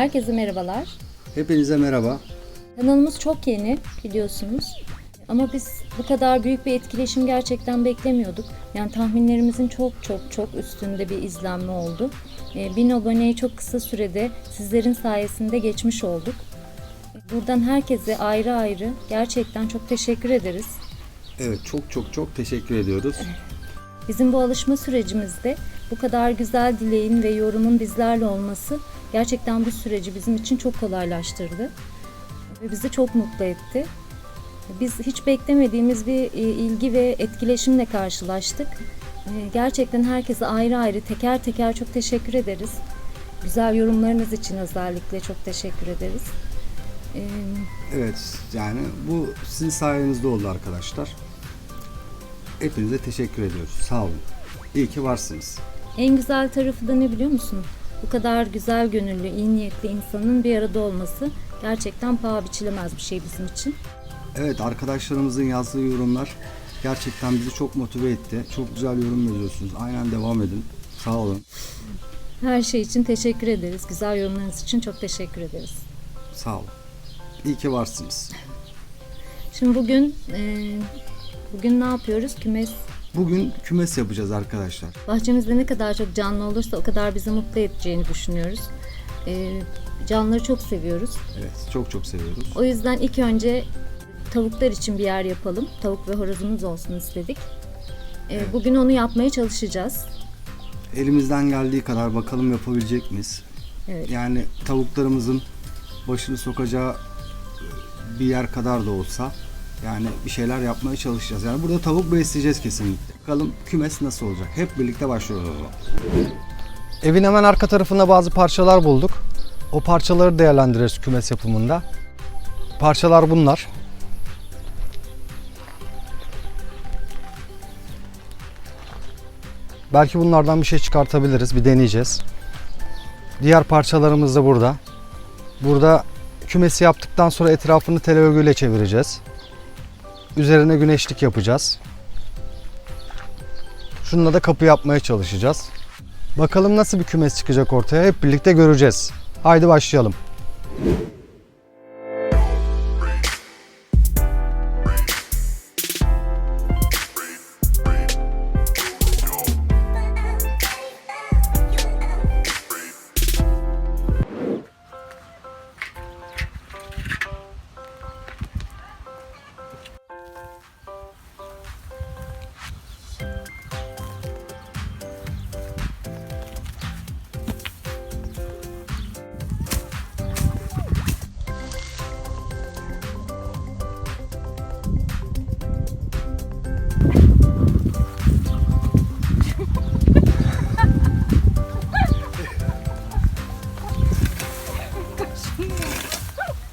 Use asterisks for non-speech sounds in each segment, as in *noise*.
Herkese merhabalar. Hepinize merhaba. Kanalımız çok yeni biliyorsunuz. Ama biz bu kadar büyük bir etkileşim gerçekten beklemiyorduk. Yani tahminlerimizin çok çok çok üstünde bir izlenme oldu. Ee, Bin aboneyi çok kısa sürede sizlerin sayesinde geçmiş olduk. Buradan herkese ayrı ayrı gerçekten çok teşekkür ederiz. Evet çok çok çok teşekkür ediyoruz. Bizim bu alışma sürecimizde bu kadar güzel dileğin ve yorumun bizlerle olması gerçekten bu süreci bizim için çok kolaylaştırdı. Ve bizi çok mutlu etti. Biz hiç beklemediğimiz bir e, ilgi ve etkileşimle karşılaştık. E, Gerçekten herkese ayrı ayrı teker teker çok teşekkür ederiz. Güzel yorumlarınız için özellikle çok teşekkür ederiz. E, Evet yani bu sizin sayenizde oldu arkadaşlar. Hepinize teşekkür ediyoruz. Sağ olun. İyi ki varsınız. En güzel tarafı da ne biliyor musun? Bu kadar güzel gönüllü, iyi niyetli insanın bir arada olması gerçekten paha biçilemez bir şey bizim için. Evet arkadaşlarımızın yazdığı yorumlar gerçekten bizi çok motive etti. Çok güzel yorum yazıyorsunuz. Aynen devam edin. Sağ olun. Her şey için teşekkür ederiz. Güzel yorumlarınız için çok teşekkür ederiz. Sağ olun. İyi ki varsınız. Şimdi bugün e, bugün ne yapıyoruz? Kümes Bugün kümes yapacağız arkadaşlar. bahçemizde ne kadar çok canlı olursa o kadar bizi mutlu edeceğini düşünüyoruz. E, canlıları çok seviyoruz. Evet çok çok seviyoruz. O yüzden ilk önce tavuklar için bir yer yapalım. Tavuk ve horozumuz olsun istedik. E, bugün onu yapmaya çalışacağız. Elimizden geldiği kadar bakalım yapabilecek miyiz? Evet. Yani tavuklarımızın başını sokacağı bir yer kadar da olsa yani bir şeyler yapmaya çalışacağız. Yani burada tavuk besleyeceğiz kesinlikle. Bakalım kümes nasıl olacak? Hep birlikte başlıyoruz. Evin hemen arka tarafında bazı parçalar bulduk. O parçaları değerlendiririz kümes yapımında. Parçalar bunlar. Belki bunlardan bir şey çıkartabiliriz. Bir deneyeceğiz. Diğer parçalarımız da burada. Burada kümesi yaptıktan sonra etrafını tel örgüyle çevireceğiz. Üzerine güneşlik yapacağız. Şununla da kapı yapmaya çalışacağız. Bakalım nasıl bir kümes çıkacak ortaya hep birlikte göreceğiz. Haydi başlayalım.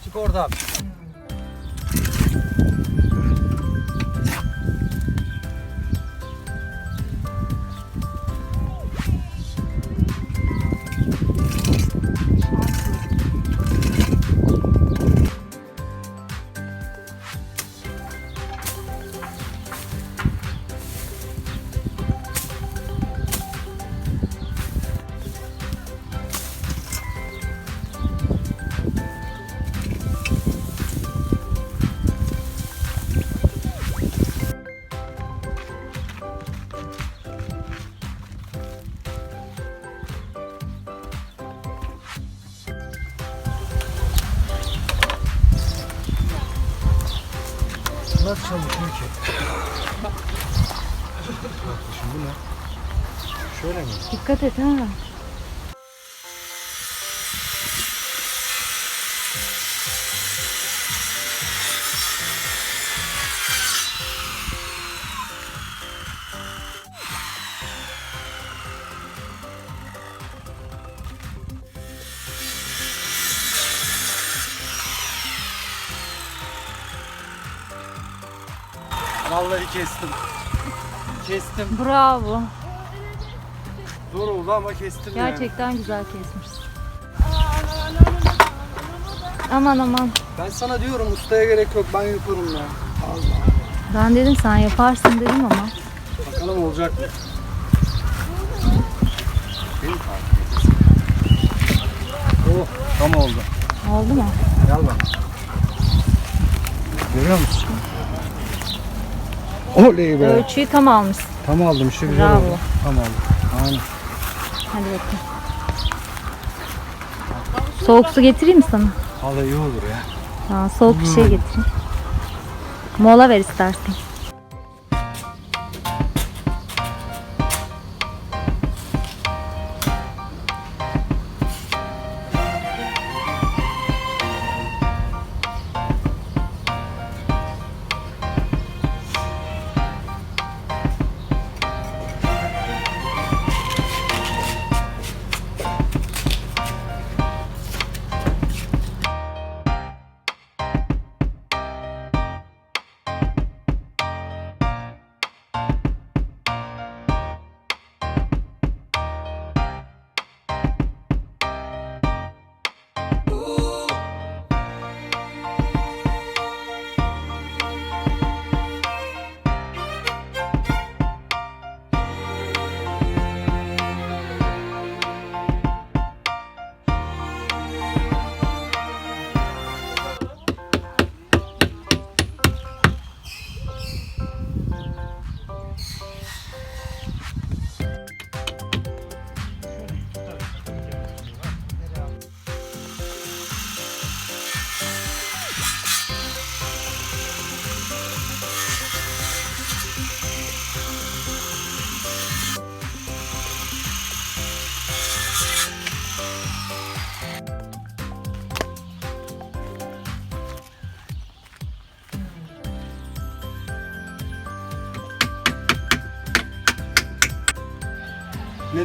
Çık oradan. Nasıl çalışıyor ki? Şimdi bu ne? Şöyle mi? Dikkat et ha. Vallahi kestim. Kestim. Bravo. Zor oldu ama kestim Gerçekten güzel kesmişsin. Aman aman. Ben sana diyorum ustaya gerek yok ben yaparım ya. Allah. Ben dedim sen yaparsın dedim ama. Bakalım olacak mı? Benim Oh tam oldu. Oldu mu? Gel bak. Görüyor musun? Oley be. Ölçüyü tam almışsın. Tam aldım şu güzel Bravo. oldu. Tam aldım. Aynen. Hadi bakayım. Soğuk su getireyim mi sana? Valla iyi olur ya. Ha, soğuk bir şey getireyim. Mola ver istersen.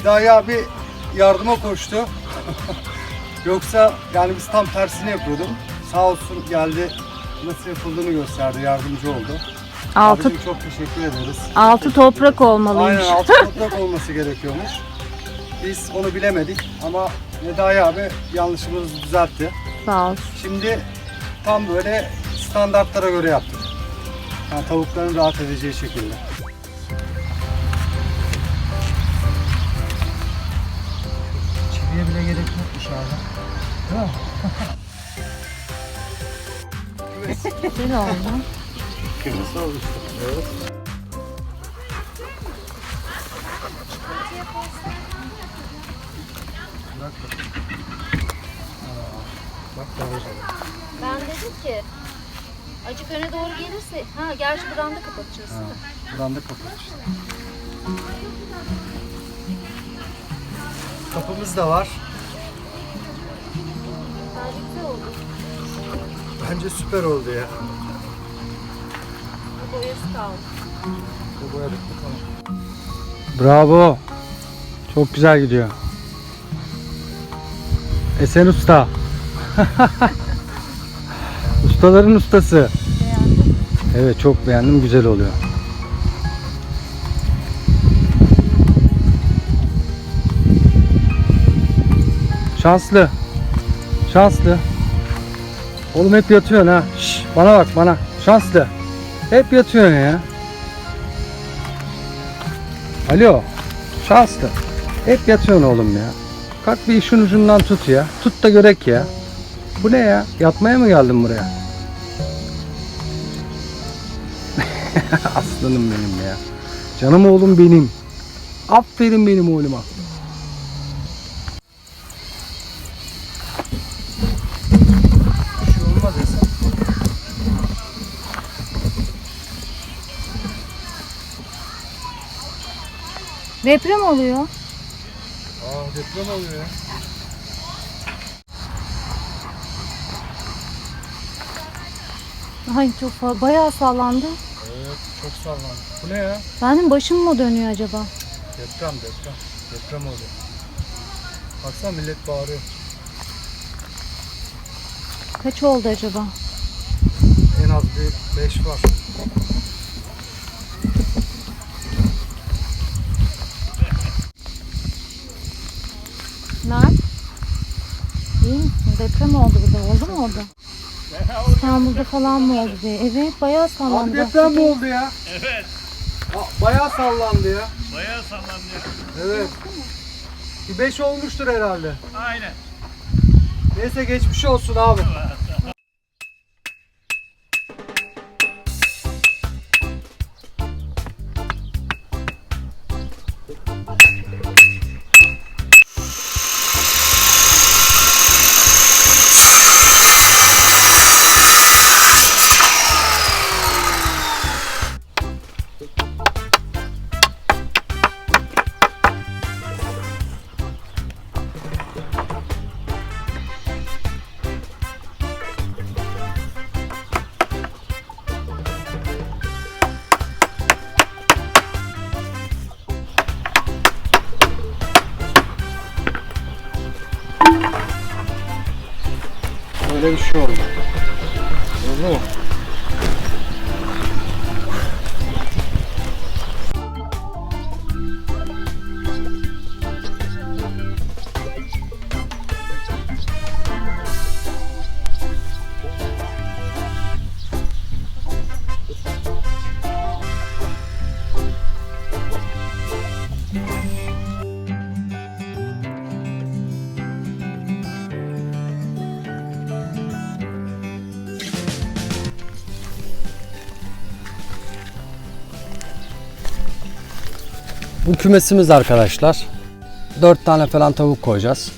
Nedai abi yardıma koştu. *laughs* Yoksa yani biz tam tersini yapıyorduk. Sağ olsun geldi nasıl yapıldığını gösterdi, yardımcı oldu. Altı, Abicim çok teşekkür ederiz. altı toprak olmalıymış. Aynen altı *laughs* toprak olması gerekiyormuş. Biz onu bilemedik ama Nedai abi yanlışımızı düzeltti. Sağ ol. Şimdi tam böyle standartlara göre yaptık. Yani tavukların rahat edeceği şekilde. Güzel oldu. Kırmızı. Evet. Bak Bak daha güzel. Ben dedim ki acık öne doğru gelirse ha gerçi buradan da kapatacağız. Ha, Buradan da kapat işte. Kapımız da var. Bence güzel oldu. Bence süper oldu ya. Boyası kaldı. Bu tamam. Bravo. Çok güzel gidiyor. Esen Usta. *laughs* Ustaların ustası. Evet çok beğendim güzel oluyor. Şanslı. Şanslı. Oğlum hep yatıyorsun ha. Şş, bana bak bana. Şanslı. Hep yatıyorsun ya. Alo. Şanslı. Hep yatıyorsun oğlum ya. Kalk bir işin ucundan tut ya. Tut da görek ya. Bu ne ya? Yatmaya mı geldin buraya? *laughs* Aslanım benim ya. Canım oğlum benim. Aferin benim oğluma. Deprem oluyor. Aa deprem oluyor ya. Ay çok fa- bayağı sallandı. Evet çok sallandı. Bu ne ya? Benim başım mı dönüyor acaba? Deprem deprem. Deprem oluyor. Baksana millet bağırıyor. Kaç oldu acaba? En az bir 5 var. Mert? İyi misin? Deprem oldu burada. Oldu mu orada? İstanbul'da falan mı oldu diye. Evet bayağı Abi sallandı. deprem mi oldu ya? Evet. Bayağı sallandı ya. Bayağı sallandı. Evet. Bir 5 olmuştur herhalde. Aynen. Neyse geçmiş olsun abi. Mu? Bu kümesimiz arkadaşlar. 4 tane falan tavuk koyacağız.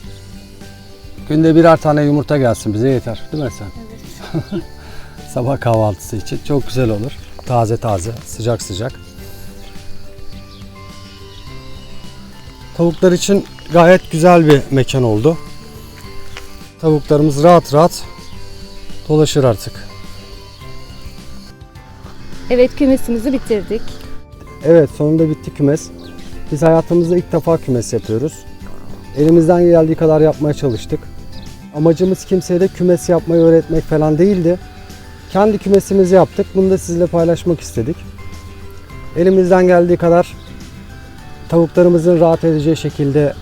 Günde birer tane yumurta gelsin bize yeter. Değil mi sen? *laughs* Sabah kahvaltısı için çok güzel olur. Taze taze, sıcak sıcak. Tavuklar için gayet güzel bir mekan oldu. Tavuklarımız rahat rahat dolaşır artık. Evet kümesimizi bitirdik. Evet sonunda bitti kümes. Biz hayatımızda ilk defa kümes yapıyoruz. Elimizden geldiği kadar yapmaya çalıştık. Amacımız kimseye de kümes yapmayı öğretmek falan değildi. Kendi kümesimizi yaptık. Bunu da sizinle paylaşmak istedik. Elimizden geldiği kadar tavuklarımızın rahat edeceği şekilde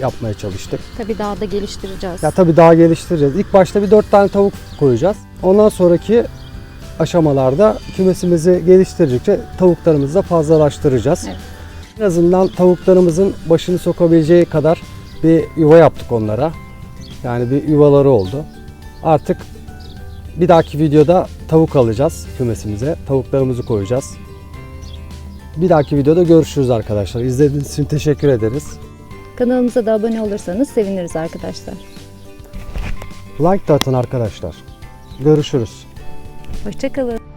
yapmaya çalıştık. Tabii daha da geliştireceğiz. Ya tabii daha geliştireceğiz. İlk başta bir 4 tane tavuk koyacağız. Ondan sonraki aşamalarda kümesimizi geliştirdikçe tavuklarımızı da fazlalaştıracağız. Evet. En azından tavuklarımızın başını sokabileceği kadar bir yuva yaptık onlara. Yani bir yuvaları oldu. Artık bir dahaki videoda tavuk alacağız kümesimize. Tavuklarımızı koyacağız. Bir dahaki videoda görüşürüz arkadaşlar. İzlediğiniz için teşekkür ederiz. Kanalımıza da abone olursanız seviniriz arkadaşlar. Like da atın arkadaşlar. Görüşürüz. Hoşçakalın.